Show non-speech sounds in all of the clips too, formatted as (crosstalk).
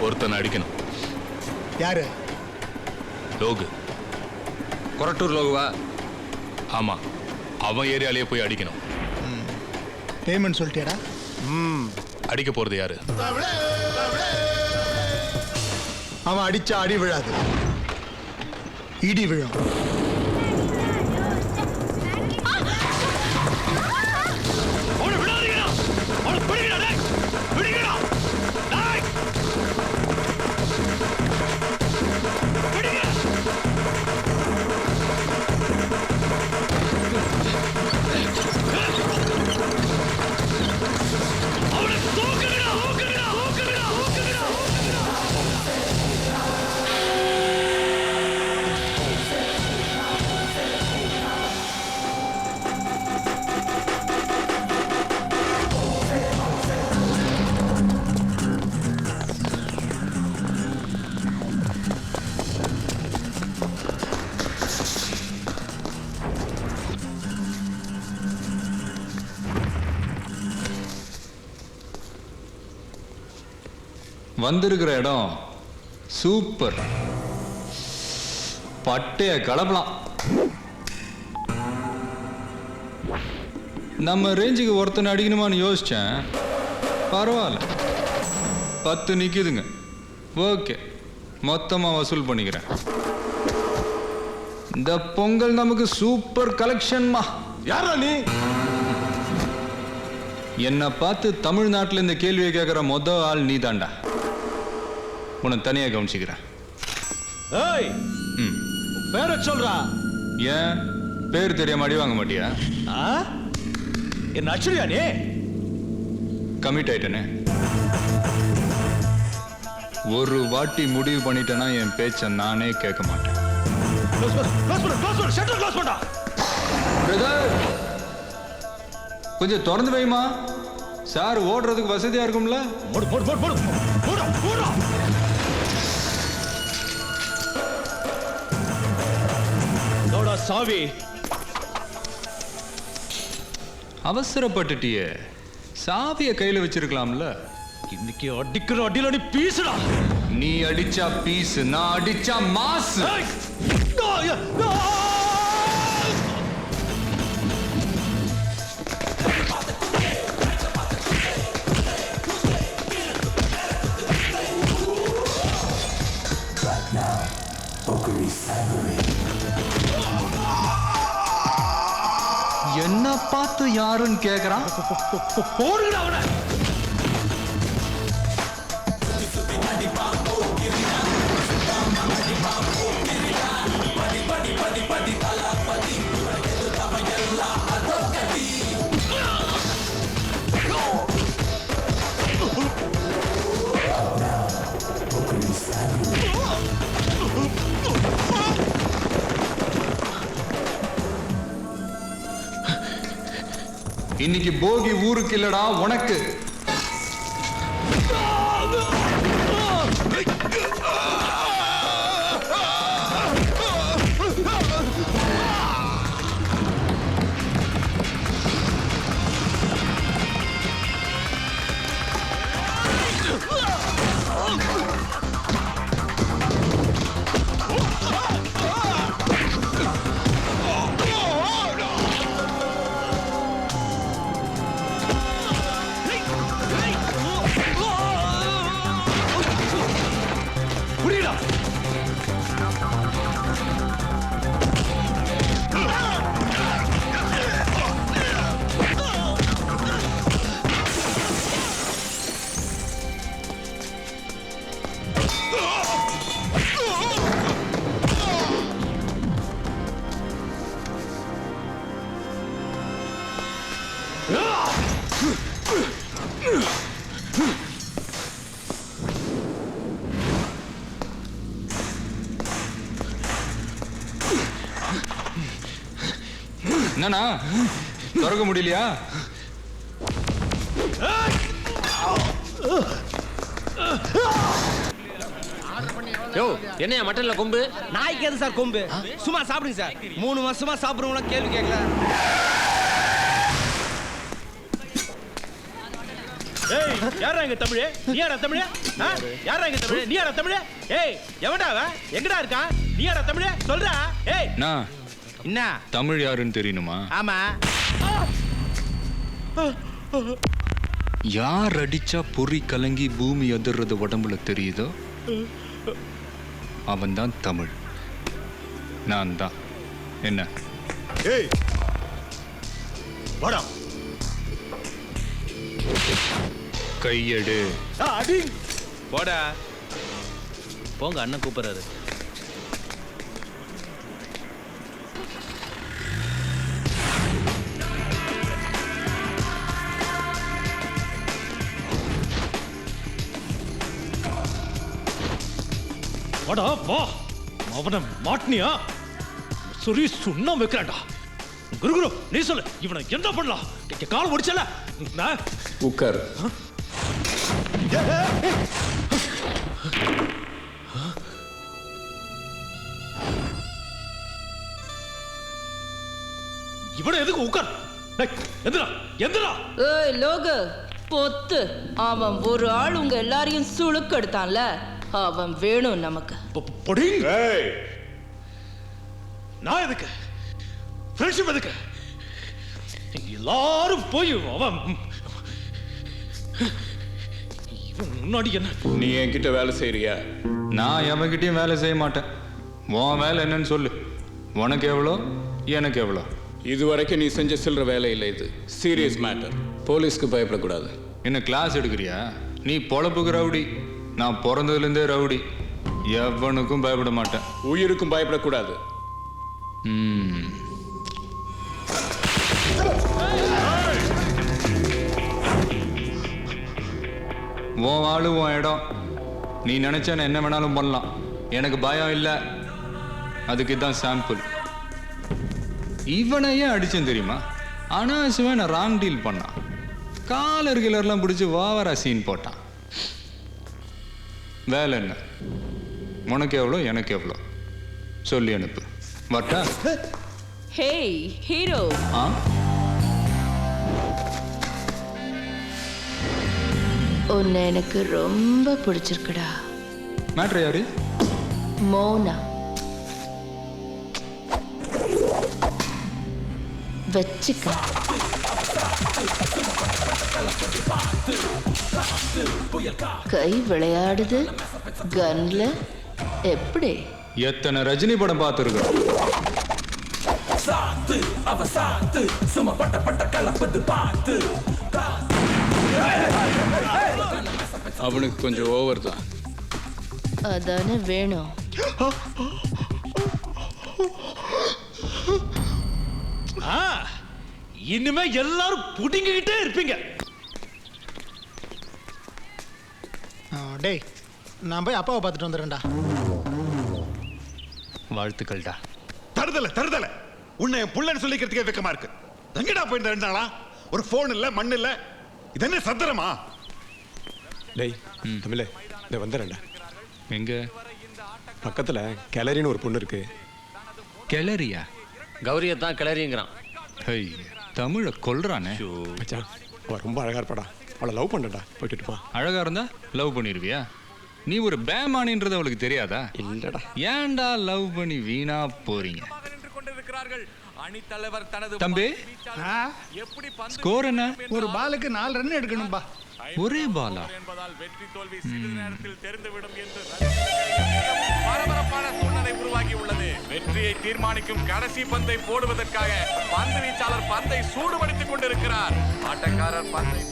ஒருத்தனை அடிக்கணும். யாரு? லோகு. கொரட்டூர் லோகுவா? ஆமா. அவன் ஏரியாலேயே போய் அடிக்கணும். பேமெண்ட் சொல்லிட்டியாடா? அடிக்க போறது யாரு? அவன் அடிச்சா அடி விழாது. இடி விழும். வந்திருக்கிற இடம் சூப்பர். பட்டைய கலப்பலாம். நம்ம ரேஞ்சுக்கு ஒருத்தனை அடிக்கணுமான்னு யோசிச்சேன். பரவாயில்ல. பத்து நிக்குதுங்க. ஓகே. மொத்தமாக வசூல் பண்ணிக்கிறேன். இந்த பொங்கல் நமக்கு சூப்பர் கலெக்ஷன்மா யாரா நீ? என்னை பார்த்து தமிழ்நாட்டில் இந்த கேள்வியை கேட்குற மொத ஆள் நீ தாண்டா உன்னை தனியாக கவனிச்சுக்கிறேன். ஏய் ம். பேர சொல்றா. ஏன்? பேர் தெரியாம அடி வாங்க மாட்டியா? ஆ? என்ன அச்சுரியா நீ? கமிட் ஆயிட்டனே. ஒரு வாட்டி முடிவு பண்ணிட்டேன்னா என் பேச்ச நானே கேட்க மாட்டேன். க்ளோஸ் பண்ணு க்ளோஸ் பண்ணு க்ளோஸ் பண்ணு ஷட்டர் க்ளோஸ் பண்ணா. பிரதர் கொஞ்சம் திறந்து வைமா சார் ஓடுறதுக்கு வசதியா இருக்கும்ல? போடு போடு போடு போடு போடு போடு சாவி. அவசரப்பட்டுட்டியே. சாவியை கையில வச்சிருக்கலாம்ல. இன்னைக்கு அடிக்கிற அடியில நீ பீசுடா. நீ அடிச்சா பீஸ் நான் அடிச்சா மாசு. ஏய்! ஆ, யா, என்ன பார்த்து யாருன்னு கேக்குறான்? போடுங்கடா அவனை. இன்னைக்கு போகி ஊருக்கு இல்லடா உனக்கு. だ。う (laughs) என்னண்ணா? திறக்க முடியலையா? யோ என்னையா மட்டன்ல கொம்பு? நாய்க்கு எது சார் கொம்பு? சும்மா சாப்பிடுங்க சார். மூணு வருஷமா சாப்பிடுறவங்களாம் கேள்வி கேட்கல. ஏய் யாரா இங்க தமிழ்? நீ யாரா தமிழ்? ஆ? யாரா இங்க தமிழ்? நீ யாரா தமிழ்? ஏய் எவன்டா அவன்? எங்கடா இருக்கான்? நீ யாரா தமிழ்? சொல்றா. ஏய். நான் என்ன? தமிழ் யாருன்னு தெரியணுமா? ஆமா. யார் அடிச்சா பொறி கலங்கி பூமி அதிர்றது உடம்புல தெரியுதோ? அவன்தான் தமிழ். நான் தான் என்ன? ஏய் வாடா. கையெடு. அடி. போடா. போங்க அண்ணன் கூப்பிடுறாரு. வாடா வா. அவனை மாட்டினியா? சரி சுண்ணம் வைக்கிறான்டா. குரு குரு நீ சொல்லு. இவனை என்ன பண்ணலாம்? இங்க கால் முடிச்சல நான் உட்கார். இவனை எதுக்கு உட்கார்? எந்திரா எந்திரா. ஏய் லோகு பொத்து. அவன் ஒரு ஆள் உங்க எல்லாரையும் சுளுக்கெடுத்தான்ல அவன் வேணும் நமக்கு. நான் எதுக்கு? ஃப்ரெண்ட்ஷிப் எதுக்கு? எல்லாரும் போய் அவன் இவன் முன்னாடி என்ன? நீ என்கிட்ட வேலை செய்யறியா நான் எவன்கிட்டயும் வேலை செய்ய மாட்டேன். உன் வேலை என்னன்னு சொல்லு. உனக்கு எவ்வளோ? எனக்கு எவ்வளோ? இதுவரைக்கும் நீ செஞ்ச சில்லற வேலை இல்லை இது. சீரியஸ் மேட்டர் போலீஸ்க்கு பயப்படக்கூடாது. என்ன கிளாஸ் எடுக்கிறியா? நீ பொழப்புக்கு ரவுடி. நான் பிறந்ததுலேருந்தே ரவுடி. எவனுக்கும் பயப்பட மாட்டேன். உயிருக்கும் பயப்படக்கூடாது. ம். உன் ஆளு உன் இடம். நீ நினைச்சா நான் என்ன வேணாலும் பண்ணலாம். எனக்கு பயம் இல்லை. அதுக்கு தான் சாம்பிள் இவனை ஏன் அடிச்சேன் தெரியுமா? அனாவசியமாக நான் ராங் டீல் பண்ணான். காலர் கிளர்லாம் பிடிச்சி வாவரா சீன் போட்டான். வேலை என்ன? உனக்கு எவ்வளோ எனக்கு எவ்வளோ? சொல்லி அனுப்பு. வட்டா? ஹேய் ஹீரோ ஆ? உன்னை எனக்கு ரொம்ப பிடிச்சிருக்குடா. மேட்ரு யாரு? மோனா. வச்சுக்க. கை விளையாடுது கன்ல எப்படி? எத்தனை ரஜினி படம் பார்த்துருக்கோம் அவனுக்கு கொஞ்சம் ஓவர் தான். அதானே வேணும். ஆ, இனிமே எல்லாரும் புடிங்கிக்கிட்டே இருப்பீங்க ஆ, டேய் நான் போய் அப்பாவை பார்த்துட்டு வந்துடுறேன்டா. வாழ்த்துக்கள்டா. தருதல தருதல. உன்னை என் புள்ளன்னு சொல்லிக்கிறதுக்கே வெக்கமா இருக்கு. எங்கடா போயிருந்த ரெண்டு நாளா? ஒரு ஃபோன் இல்ல மண் இல்ல. இது என்ன சத்திரமா? டேய் தமிழே இந்த வந்துடுறேன்டா. எங்க? பக்கத்தில் கேலரின்னு ஒரு பொண்ணு இருக்கு. கிளறியா? கௌரியை தான் கிளறிங்கிறான். ஹை தமிழை கொல்றானே. மச்சான் ரொம்ப அழகா இருப்பாடா. அவளை லவ் பண்ணடா. போயிட்டு இருப்பான் அழகா இருந்தா லவ் பண்ணிருவியா? நீ ஒரு பேமானின்றது அவளுக்கு தெரியாதா? இல்லடா. ஏன்டா லவ் பண்ணி வீணா போறீங்க? தம்பி? ஸ்கோர் என்ன? ஒரு பாலுக்கு நாலு ரன் எடுக்கணும்பா ஒரே பாலா? பரபரப்பான சூழ்நிலை உருவாகி உள்ளது வெற்றியை தீர்மானிக்கும் கடைசி பந்தை போடுவதற்காக பந்து வீச்சாளர் பந்தை சூடுபடுத்திக் கொண்டிருக்கிறார். ஆட்டக்காரர் பந்தை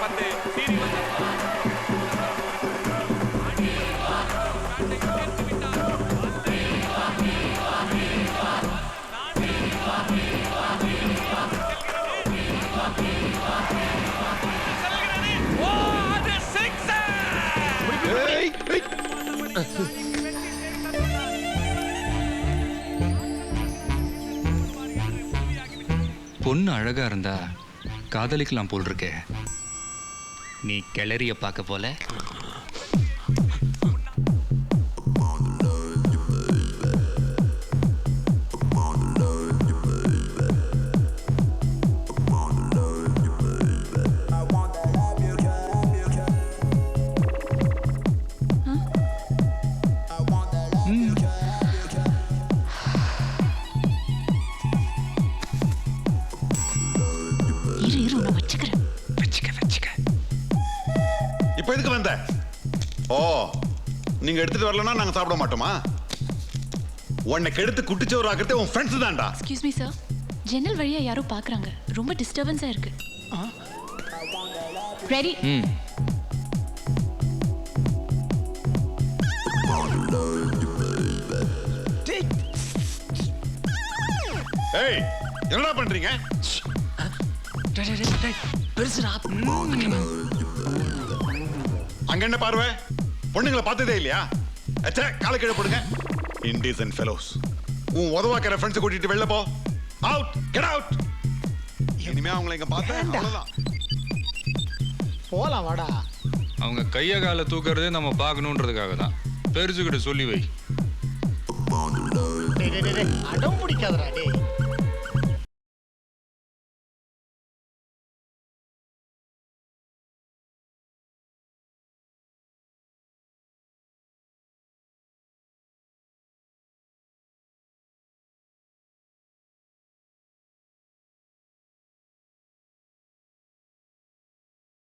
பந்து பொண்ணு அழகா இருந்தா காதலிக்கலாம் போல் இருக்கே. நீ கிளறிய பார்க்க போல? நீங்க எடுத்துட்டு வரலன்னா நாங்க சாப்பிட மாட்டோமா? உன்னை கெடுத்து குட்டிச்சோறு ஆக்கிறதே உன் ஃப்ரெண்ட்ஸ் தான்டா. எக்ஸ்கியூஸ் மீ சார் ஜன்னல் வழியா யாரோ பார்க்கறாங்க ரொம்ப டிஸ்டர்பன்ஸா இருக்கு. ரெடி ம். ஏய் என்னடா பண்றீங்க? பெருசுடா. அங்க என்ன பார்வை? பொண்ணுங்களை பார்த்ததே இல்லையா? அச்சே காலை கீழே போடுங்க. இன்டீசன்ட் ஃபெலோஸ் உன் உதவாக்கிற ஃப்ரெண்ட்ஸ் கூட்டிட்டு வெளில போ. அவுட் கெட் அவுட் இனிமே அவங்கள இங்க பார்த்தேன் அவ்வளவுதான். போலாம் வாடா. அவங்க கையை காலை தூக்குறதே நம்ம பார்க்கணுன்றதுக்காக தான். பெருசுக்கிட்ட சொல்லி வை. அடம் பிடிக்காதடா டேய்.